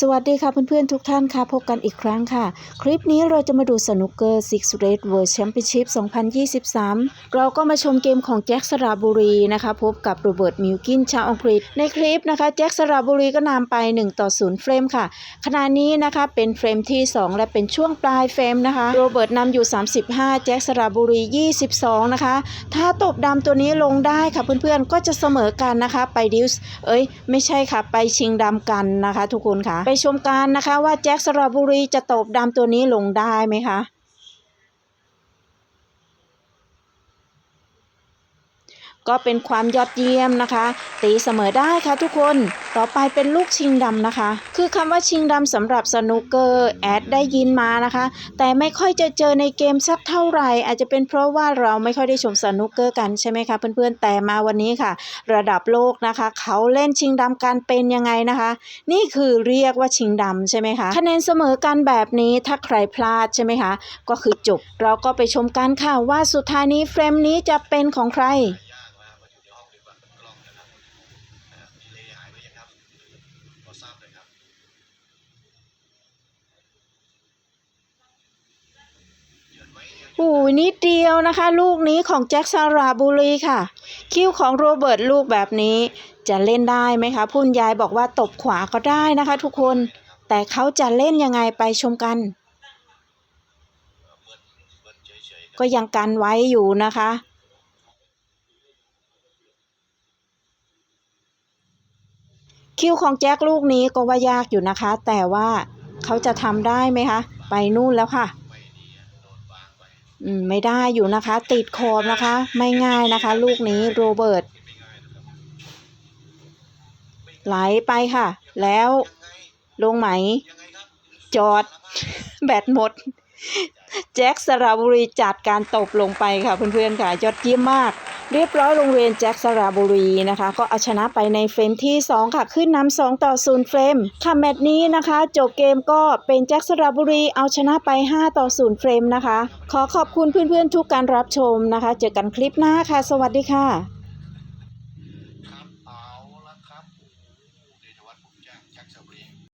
สวัสดีค่ะเพื่อนๆทุกท่านค่ะ พบกันอีกครั้งค่ะ คลิปนี้เราจะมาดูสนุกเกอร์ Six Red World Championship 2023 เราก็มาชมเกมของแจ็คสระบุรีนะคะ พบกับโรเบิร์ตมิวกินชาวอังกฤษ ในคลิปนะคะแจ็คสระบุรีก็นำไป 1 ต่อ 0 เฟรมค่ะ ขณะนี้นะคะเป็นเฟรมที่ 2 และเป็นช่วงปลายเฟรมนะคะโรเบิร์ตนำอยู่ 35 แจ็คสระบุรี 22 นะคะ ถ้าตบดำตัวนี้ลงได้ค่ะเพื่อนๆก็จะเสมอกันนะคะไปดิวส์เอ้ยไม่ใช่ค่ะไปชิงดำกันนะคะ ทุกคนค่ะไปชมกันนะคะว่าแจ็คสระบุรีจะตบดำตัวนี้ลงได้ไหมคะ ก็เป็นความยอดเยี่ยมนะคะ ตีเสมอได้ค่ะทุกคนต่อไปเป็นลูกชิงดำนะคะ คือคำว่าชิงดำสำหรับสนุกเกอร์แอดได้ยินมานะคะ แต่ไม่ค่อยจะเจอในเกมสักเท่าไหร่ อาจจะเป็นเพราะว่าเราไม่ค่อยได้ชมสนุกเกอร์กันใช่ไหมคะเพื่อนๆแต่มาวันนี้ค่ะ ระดับโลกนะคะ เขาเล่นชิงดำกันเป็นยังไงนะคะ นี่คือเรียกว่าชิงดำใช่ไหมคะคะแนนเสมอกันแบบนี้ถ้าใครพลาดใช่ไหมคะก็คือจบเราก็ไปชมกันค่ะว่าสุดท้ายนี้เฟรมนี้จะเป็นของใคร ยากนะมาอยู่ในห้องปฏิบัติกล้องนะครับอ่าดีเลยหายไปยังครับขอทราบเลยครับเดือดไหมเนี่ย โอ้ยนิดเดียวนะคะ ลูกนี้ของแจ็คสาราบุรีค่ะ คิ้วของโรเบิร์ตลูกแบบนี้ จะเล่นได้ไหมคะพุ่นยายบอกว่าตบขวาก็ได้นะคะ ทุกคน แต่เขาจะเล่นยังไงไปชมกัน ก็ยังกันไว้อยู่นะคะคิวของแจ็คลูกนี้ก็ว่ายากอยู่นะคะ แต่ว่าเขาจะทำได้ไหมคะ ไปนู่นแล้วค่ะ อืมไม่ได้อยู่นะคะ ติดขอบนะคะ ไม่ง่ายนะคะ ลูกนี้โรเบิร์ตไหลไปค่ะ แล้วลงไหม จอด แบตหมด แจ็คสระบุรีจัดการตบลงไปค่ะเพื่อนๆค่ะ ยอดเยี่ยมมาก เรียบร้อยโรงเรียนแจ็คสระบุรีนะคะ ก็เอาชนะไปในเฟรมที่ 2 ค่ะ ขึ้นนำ2ต่อ0เฟรมค่ะแมตช์นี้นะคะ จบเกมก็เป็นแจ็คสระบุรีเอาชนะไป 5 ต่อ0เฟรมนะคะ ขอขอบคุณเพื่อนๆทุกการรับชมนะคะ เจอกันคลิปหน้าค่ะ สวัสดีค่ะ